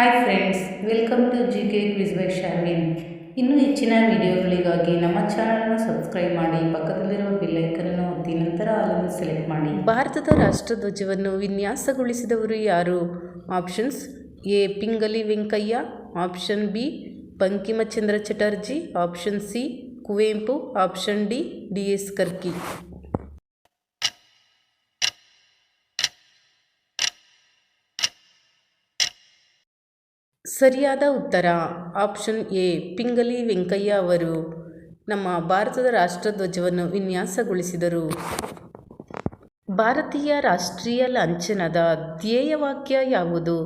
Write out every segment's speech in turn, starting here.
Hi friends welcome to G K quiz by Sharvin ಇನ್ನೂ ಹೆಚ್ಚಿನ ವಿಡಿಯೋಗಳಿಗಾಗಿ ನಮ್ಮ ಚಾನಲ್ನ ಸಬ್ಸ್ಕ್ರೈಬ್ ಮಾಡಿ, ಪಕ್ಕದಲ್ಲಿರುವ ಬೆಲ್ಲೈಕನನ್ನು ಒತ್ತಿ, ನಂತರ ಅಲ್ಲನ್ನು ಸೆಲೆಕ್ಟ್ ಮಾಡಿ. ಭಾರತದ ರಾಷ್ಟ್ರಧ್ವಜವನ್ನು ವಿನ್ಯಾಸಗೊಳಿಸಿದವರು ಯಾರು? Options A, Pingali Venkayya option B Bankimchandra Chatterjee option C, Kuvempu option D D S Karki. ಸರಿಯಾದ ಉತ್ತರ. ಆಪ್ಷನ್ ಎ, ಪಿಂಗಲಿ ವೆಂಕಯ್ಯ ಅವರು ನಮ್ಮ ಭಾರತದ ರಾಷ್ಟ್ರಧ್ವಜವನ್ನು ವಿನ್ಯಾಸಗೊಳಿಸಿದರು. ಭಾರತೀಯ ರಾಷ್ಟ್ರೀಯ ಲಾಂಛನದ ಧ್ಯೇಯವಾಕ್ಯ ಯಾವುದು?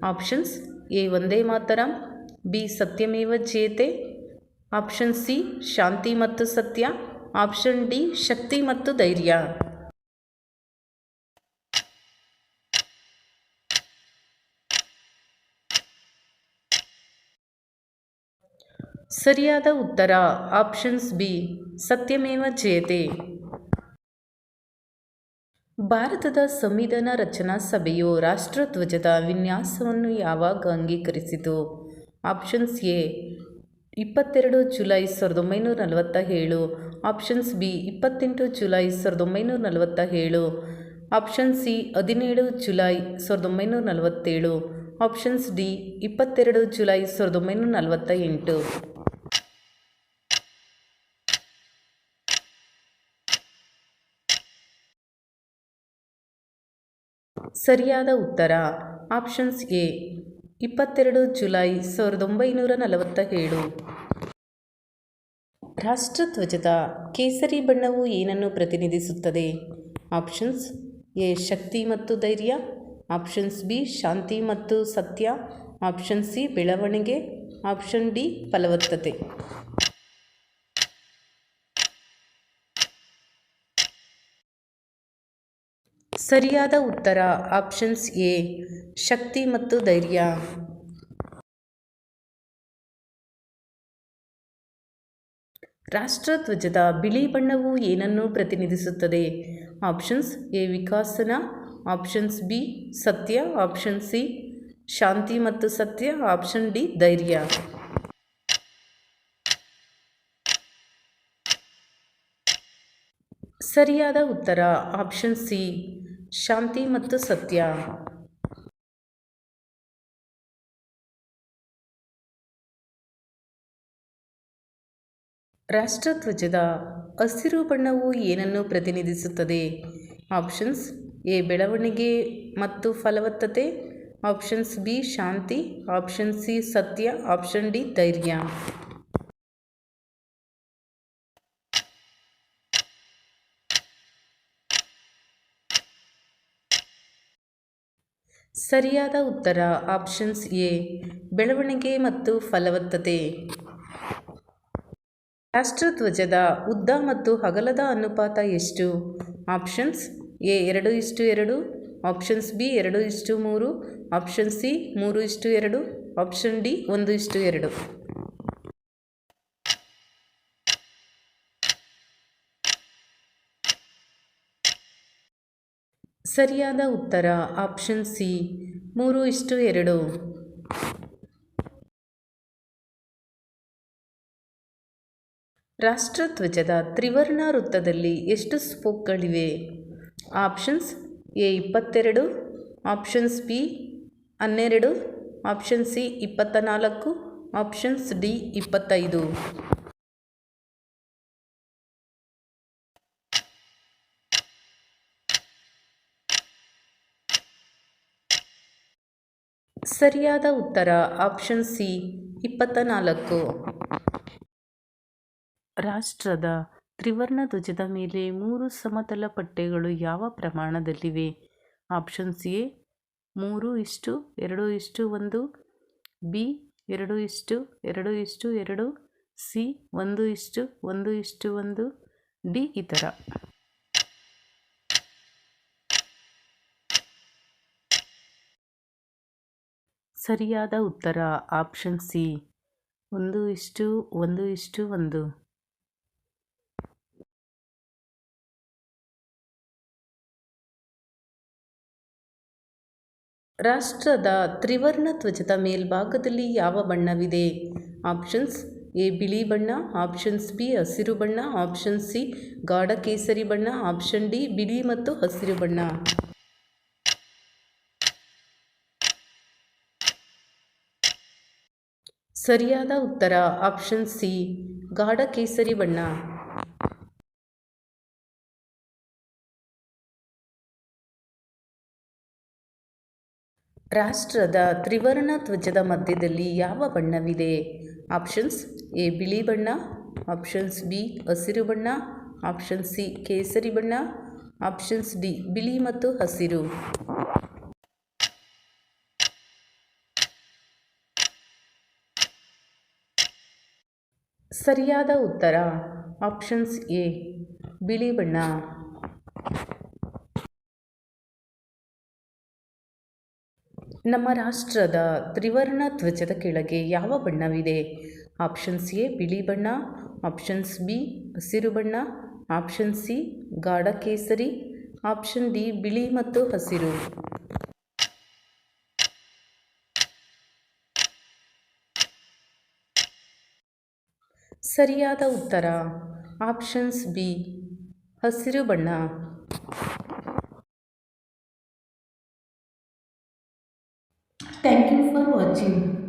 ಆಪ್ಷನ್ಸ್ ಎ ಒಂದೇ ಮಾತರಂ, ಬಿ, ಸತ್ಯಮೇವ ಜೇತೆ ಆಪ್ಷನ್ ಸಿ, ಶಾಂತಿ ಮತ್ತು ಸತ್ಯ, ಆಪ್ಷನ್ ಡಿ, ಶಕ್ತಿ ಮತ್ತು ಧೈರ್ಯ. ಸರಿಯಾದ ಉತ್ತರ ಆಪ್ಷನ್ಸ್ ಬಿ ಸತ್ಯಮೇವ ಜಯತೆ. ಭಾರತದ ಸಂವಿಧಾನ ರಚನಾ ಸಭೆಯು ರಾಷ್ಟ್ರಧ್ವಜದ ವಿನ್ಯಾಸವನ್ನು ಯಾವಾಗ ಅಂಗೀಕರಿಸಿತು? ಆಪ್ಷನ್ಸ್ ಎ ಇಪ್ಪತ್ತೆರಡು ಜುಲೈ ಸಾವಿರದ ಒಂಬೈನೂರ ನಲವತ್ತ ಏಳು ಆಪ್ಷನ್ಸ್ ಬಿ ಇಪ್ಪತ್ತೆಂಟು ಜುಲೈ ಸಾವಿರದ ಒಂಬೈನೂರ ನಲವತ್ತ ಏಳು ಆಪ್ಷನ್ ಸಿ ಹದಿನೇಳು ಜುಲೈ ಸಾವಿರದ ಒಂಬೈನೂರ ನಲವತ್ತೇಳು. ಆಪ್ಷನ್ಸ್ ಡಿ ಇಪ್ಪತ್ತೆರಡು ಜುಲೈ ಸಾವಿರದ ಒಂಬೈನೂರ ನಲವತ್ತ ಎಂಟು ಸರಿಯಾದ ಉತ್ತರ. ಆಪ್ಷನ್ಸ್ ಎ, ಇಪ್ಪತ್ತೆರಡು ಜುಲೈ ಸಾವಿರದ ಒಂಬೈನೂರ ನಲವತ್ತ ಏಳು ರಾಷ್ಟ್ರಧ್ವಜದ ಕೇಸರಿ ಬಣ್ಣವು ಏನನ್ನು ಪ್ರತಿನಿಧಿಸುತ್ತದೆ? ಆಪ್ಷನ್ಸ್ ಎ, ಶಕ್ತಿ ಮತ್ತು ಧೈರ್ಯ. ಆಪ್ಷನ್ಸ್ ಬಿ, ಶಾಂತಿ ಮತ್ತು ಸತ್ಯ. ಆಪ್ಷನ್ ಸಿ, ಬೆಳವಣಿಗೆ. ಆಪ್ಷನ್ ಡಿ, ಫಲವತ್ತತೆ. ಸರಿಯಾದ ಉತ್ತರ ಆಪ್ಷನ್ಸ್ ಎ ಶಕ್ತಿ ಮತ್ತು ಧೈರ್ಯ. ರಾಷ್ಟ್ರಧ್ವಜದ ಬಿಳಿ ಬಣ್ಣವು ಏನನ್ನು ಪ್ರತಿನಿಧಿಸುತ್ತದೆ? ಆಪ್ಷನ್ಸ್ ಎ ವಿಕಾಸನ. ಆಪ್ಷನ್ಸ್ ಬಿ ಸತ್ಯ. ಆಪ್ಷನ್ ಸಿ ಶಾಂತಿ ಮತ್ತು ಸತ್ಯ. ಆಪ್ಷನ್ ಡಿ ಧೈರ್ಯ. ಸರಿಯಾದ ಉತ್ತರ ಆಪ್ಷನ್ ಸಿ ಶಾಂತಿ ಮತ್ತು ಸತ್ಯ. ರಾಷ್ಟ್ರಧ್ವಜದ ಹಸಿರು ಬಣ್ಣವು ಏನನ್ನು ಪ್ರತಿನಿಧಿಸುತ್ತದೆ? ಆಪ್ಷನ್ಸ್ ಎ, ಬೆಳವಣಿಗೆ ಮತ್ತು ಫಲವತ್ತತೆ. ಆಪ್ಷನ್ಸ್ ಬಿ, ಶಾಂತಿ. ಆಪ್ಷನ್ ಸಿ, ಸತ್ಯ. ಆಪ್ಷನ್ ಡಿ, ಧೈರ್ಯ. ಸರಿಯಾದ ಉತ್ತರ ಆಪ್ಷನ್ಸ್ ಎ, ಬೆಳವಣಿಗೆ ಮತ್ತು ಫಲವತ್ತತೆ. ರಾಷ್ಟ್ರಧ್ವಜದ ಉದ್ದ ಮತ್ತು ಅಗಲದ ಅನುಪಾತ ಎಷ್ಟು? ಆಪ್ಷನ್ಸ್ ಎ, ಎರಡು ಇಷ್ಟು ಎರಡು ಆಪ್ಷನ್ಸ್ ಬಿ, ಎರಡು ಇಷ್ಟು ಮೂರು ಆಪ್ಷನ್ ಸಿ, ಮೂರು ಇಷ್ಟು ಎರಡು ಆಪ್ಷನ್ ಡಿ, ಒಂದು ಇಷ್ಟು ಎರಡು. ಸರಿಯಾದ ಉತ್ತರ ಆಪ್ಷನ್ ಸಿ ಮೂರು ಇಷ್ಟು ಎರಡು. ರಾಷ್ಟ್ರಧ್ವಜದ ತ್ರಿವರ್ಣ ವೃತ್ತದಲ್ಲಿ ಎಷ್ಟು ಸ್ಪೋಕ್ಗಳಿವೆ? ಆಪ್ಷನ್ಸ್ ಎ ಇಪ್ಪತ್ತೆರಡು ಆಪ್ಷನ್ಸ್ ಬಿ ಹನ್ನೆರಡು ಆಪ್ಷನ್ ಸಿ ಇಪ್ಪತ್ತ ನಾಲ್ಕು ಆಪ್ಷನ್ಸ್ ಡಿ ಇಪ್ಪತ್ತೈದು. ಸರಿಯಾದ ಉತ್ತರ ಆಪ್ಷನ್ ಸಿ ಇಪ್ಪತ್ತ ನಾಲ್ಕು ರಾಷ್ಟ್ರದ ತ್ರಿವರ್ಣ ಧ್ವಜದ ಮೇಲೆ ಮೂರು ಸಮತಲ ಪಟ್ಟೆಗಳು ಯಾವ ಪ್ರಮಾಣದಲ್ಲಿವೆ? ಆಪ್ಷನ್ ಸಿ ಎ ಮೂರು ಇಷ್ಟು, ಎರಡು ಇಷ್ಟು, ಒಂದು. ಬಿ ಎರಡು ಇಷ್ಟು ಎರಡು ಇಷ್ಟು, ಎರಡು. ಸಿ ಒಂದು ಇಷ್ಟು ಒಂದು ಇಷ್ಟು, ಒಂದು. ಡಿ ಇತರ. ಸರಿಯಾದ ಉತ್ತರ. Option C. ಒಂದು ಇಷ್ಟು ಒಂದು ಇಷ್ಟು, ಒಂದು. ರಾಷ್ಟ್ರದ ತ್ರಿವರ್ಣ ಧ್ವಜದ ಮೇಲ್ಭಾಗದಲ್ಲಿ ಯಾವ ಬಣ್ಣವಿದೆ? ಆಪ್ಷನ್ಸ್ ಎ ಬಿಳಿ ಬಣ್ಣ. ಆಪ್ಷನ್ಸ್ ಬಿ, ಹಸಿರು ಬಣ್ಣ. ಆಪ್ಷನ್ ಸಿ ಗಾಢ ಕೇಸರಿ ಬಣ್ಣ. ಆಪ್ಷನ್ ಡಿ, ಬಿಳಿ ಮತ್ತು ಹಸಿರು ಬಣ್ಣ. ಸರಿಯಾದ ಉತ್ತರ ಆಪ್ಷನ್ ಸಿ ಗಾಢ ಕೇಸರಿ ಬಣ್ಣ. ರಾಷ್ಟ್ರದ ತ್ರಿವರ್ಣ ಧ್ವಜದ ಮಧ್ಯದಲ್ಲಿ ಯಾವ ಬಣ್ಣವಿದೆ? ಆಪ್ಷನ್ಸ್ ಎ, ಬಿಳಿ ಬಣ್ಣ, ಆಪ್ಷನ್ಸ್ ಬಿ, ಹಸಿರು ಬಣ್ಣ ಆಪ್ಷನ್ ಸಿ, ಕೇಸರಿ ಬಣ್ಣ, ಆಪ್ಷನ್ಸ್ ಡಿ, ಬಿಳಿ ಮತ್ತು ಹಸಿರು. ಸರಿಯಾದ ಉತ್ತರ ಆಪ್ಷನ್ಸ್ ಎ ಬಿಳಿ ಬಣ್ಣ. ನಮ್ಮ ರಾಷ್ಟ್ರದ ತ್ರಿವರ್ಣ ಧ್ವಜದ ಕೆಳಗೆ ಯಾವ ಬಣ್ಣವಿದೆ? ಆಪ್ಷನ್ಸ್ ಎ ಬಿಳಿ ಬಣ್ಣ ಆಪ್ಷನ್ಸ್ ಬಿ ಹಸಿರು ಬಣ್ಣ ಆಪ್ಷನ್ ಸಿ ಗಾಢ ಕೇಸರಿ ಆಪ್ಷನ್ ಡಿ ಬಿಳಿ ಮತ್ತು ಹಸಿರು. ಸರಿಯಾದ ಉತ್ತರ. Options B. ಹಸಿರು ಬಣ್ಣ. Thank you for watching